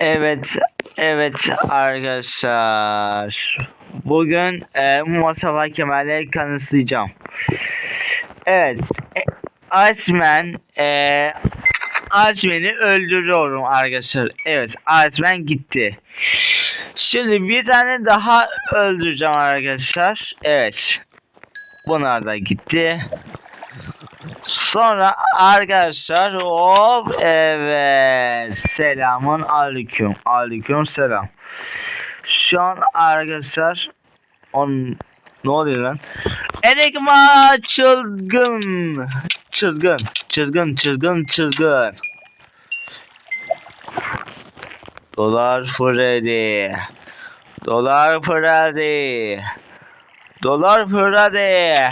Evet, evet arkadaşlar. Bugün e, Mustafa Kemal'i kanıtlayacağım. Evet, e, Iceman, e, Iceman'i öldürüyorum arkadaşlar. Evet, Iceman gitti. Şimdi bir tane daha öldüreceğim arkadaşlar. Evet, bunlar da gitti. Sonra arkadaşlar hop evet selamun aleyküm aleyküm selam. Şu an arkadaşlar on ne oluyor lan? Enigma çılgın çılgın çılgın çılgın çılgın. Dolar Freddy. Dolar Freddy. Dolar Freddy.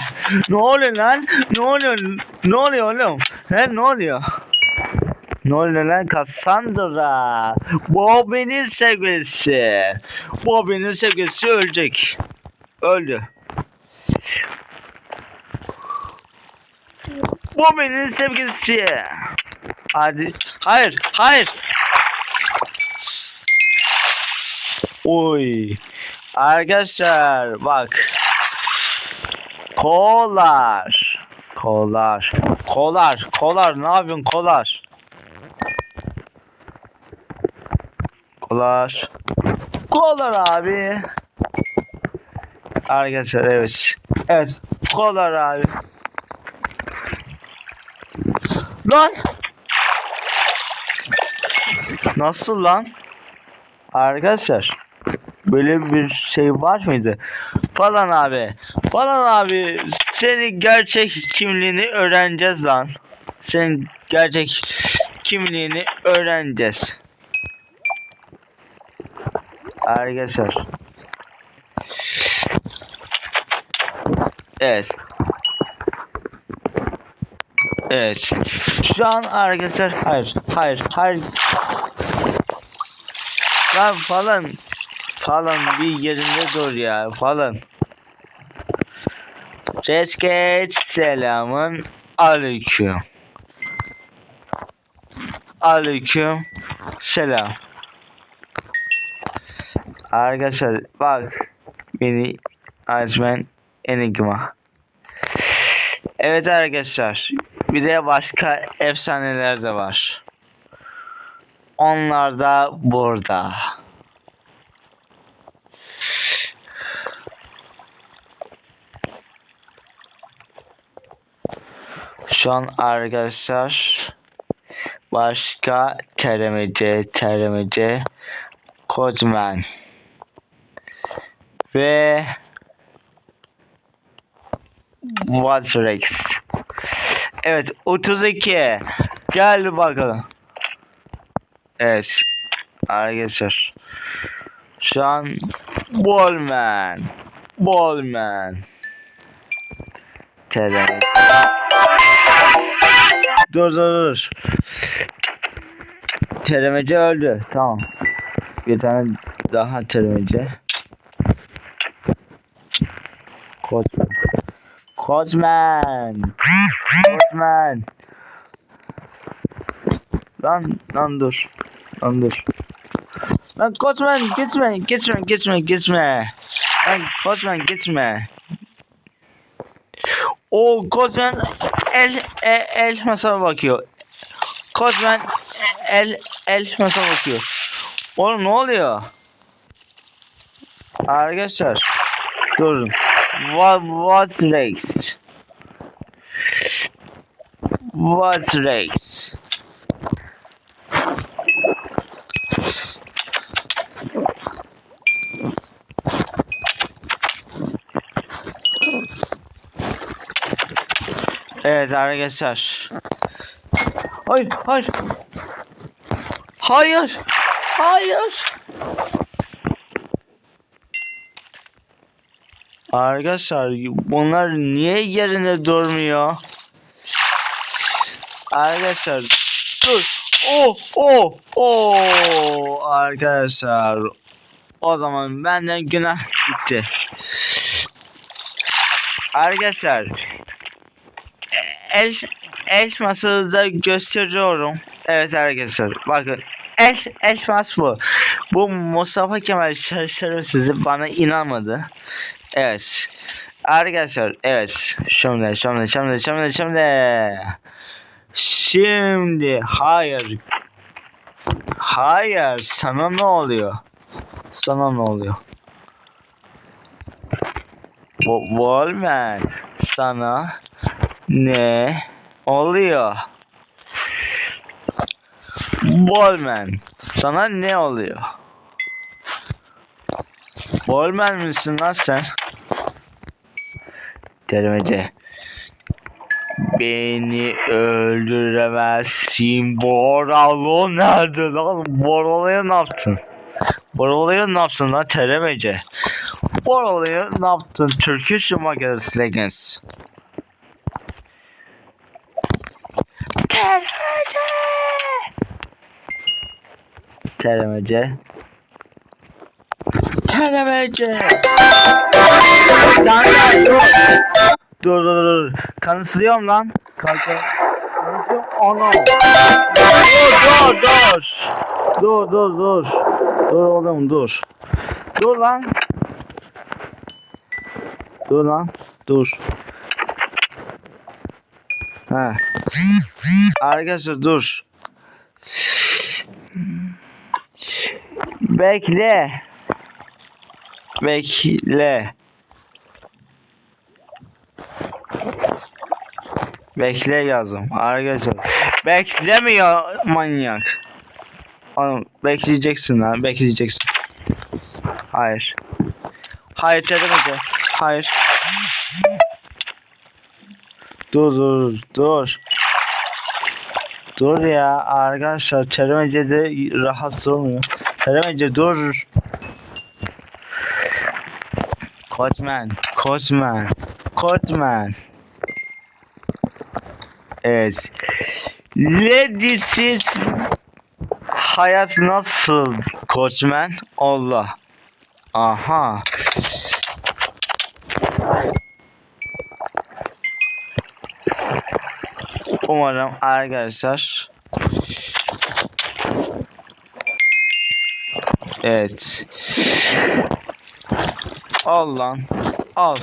Ne oluyor lan? Ne oluyor? Ne oluyor oğlum? He ne oluyor? Ne oluyor lan? Cassandra. Bobby'nin sevgilisi. Bobby'nin sevgilisi ölecek. Öldü. Bobby'nin sevgilisi. Hadi. Hayır. Hayır. Oy. Arkadaşlar bak. Kolar. Kolar. Kolar. Kolar. Ne yapıyorsun kolar? Kolar. Kolar abi. Arkadaşlar evet. Evet. Kolar abi. Lan. Nasıl lan? Arkadaşlar. Böyle bir şey var mıydı? Falan abi. Falan abi. Senin gerçek kimliğini öğreneceğiz lan. Senin gerçek kimliğini öğreneceğiz. Arkadaşlar. Evet. Evet. Şu an arkadaşlar hayır hayır hayır Lan falan falan bir yerinde dur ya falan. Ses geç selamın aleyküm. Aleyküm selam. Arkadaşlar bak beni Azmen Enigma. Evet arkadaşlar bir de başka efsaneler de var. Onlar da burada. Şu an arkadaşlar başka teremece teremece Kozman ve Valtrex. Evet 32 gel bakalım. Evet arkadaşlar. Şu an Ballman. Ballman. Teremece Dur dur dur. Teremeci öldü. Tamam. Bir tane daha teremeci. Kozman. Kozman. Kozman. Lan lan dur. Lan dur. Lan Kozman gitme gitme gitme gitme. Lan Kozman gitme. O Kozman el el, el masama bakıyor. Kozman el el masama bakıyor. Oğlum ne oluyor? Arkadaşlar durun. What what's next? What's next? Evet arkadaşlar. Hayır, hayır. Hayır. Hayır. Arkadaşlar bunlar niye yerinde durmuyor? Arkadaşlar dur. Oh oh oh arkadaşlar. O zaman benden günah gitti. Arkadaşlar el el masada gösteriyorum. Evet arkadaşlar bakın El, elmas bu. Bu Mustafa Kemal şer- şerefsizi bana inanmadı. Evet. Arkadaşlar evet. Şimdi şimdi şimdi şimdi şimdi. Şimdi hayır. Hayır sana ne oluyor? Sana ne oluyor? Bu Volman sana ne oluyor? Volman sana ne oluyor? Volman mısın lan sen? Derimece. Beni öldüremezsin. Boralo nerede lan? Boralo'ya ne yaptın? Boralo'ya ne yaptın lan Teremece? Boralo'ya ne yaptın? Turkish Magazine Legends. Teremece! Teremece. Teremece! Lan lan dur! Dur dur dur. Kanıtlıyorum lan. Kanka. Ana. Dur dur dur. Dur dur dur. Dur oğlum dur. Dur lan. Dur lan. Dur. Ha. Arkadaşlar dur. Bekle. Bekle. Bekle yazdım arkadaşlar. Beklemiyor manyak. Oğlum bekleyeceksin lan bekleyeceksin. Hayır. Hayır çevirmedi. Hayır. Dur dur dur. Dur ya arkadaşlar çevirmece de rahat olmuyor. Çevirmece dur. Koçman, Koçman, Koçman. Evet. Ledisiz hayat nasıl Koçman? Allah. Aha. Umarım arkadaşlar Evet. Al lan. Al.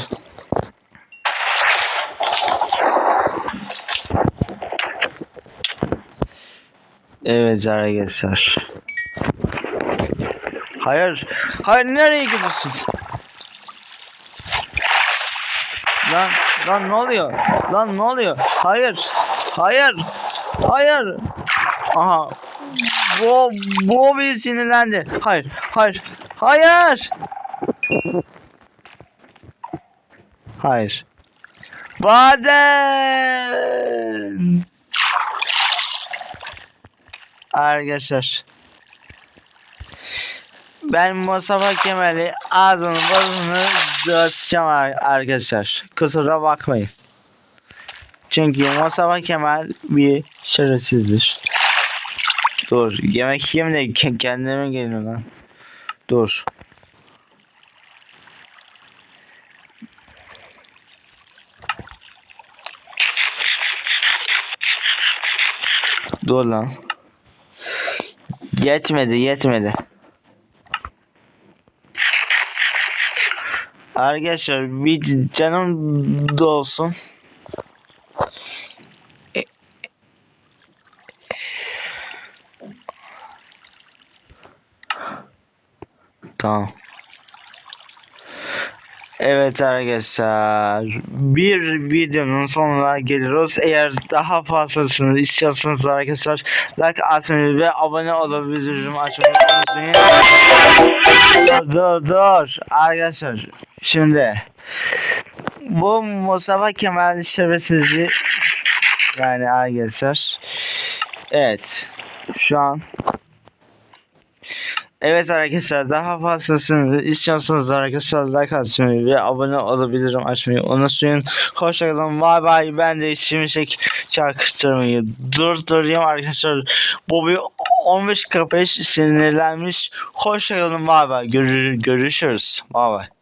Evet arkadaşlar. Hayır. Hayır nereye gidiyorsun? Lan lan ne oluyor? Lan ne oluyor? Hayır. Hayır. Hayır. Aha. Bu bir sinirlendi. Hayır. Hayır. Hayır. Hayır. Baden. Arkadaşlar. Ben Mustafa Kemal'i ağzını burnunu dağıtacağım ar- arkadaşlar. Kusura bakmayın. Çünkü Mustafa Kemal bir şerefsizdir. Dur yemek yiyeyim de ke- kendime geliyor lan. Dur. Dur lan. Yetmedi yetmedi. Arkadaşlar bir canım dolsun. Tamam. Evet arkadaşlar bir videonun sonuna geliyoruz. Eğer daha fazlasını istiyorsanız arkadaşlar like atmayı ve abone olabilirim açmayı unutmayın. Dur dur dur arkadaşlar şimdi bu Mustafa Kemal şerefsizliği yani arkadaşlar evet şu an Evet arkadaşlar daha fazlasını istiyorsanız arkadaşlar like atmayı ve abone olabilirim açmayı unutmayın. Hoşçakalın bay bay ben de şimşek çarkıtırmayı durdurayım arkadaşlar. Bir 15 45 sinirlenmiş. Hoşçakalın bay bay Görü- görüşürüz bay bay.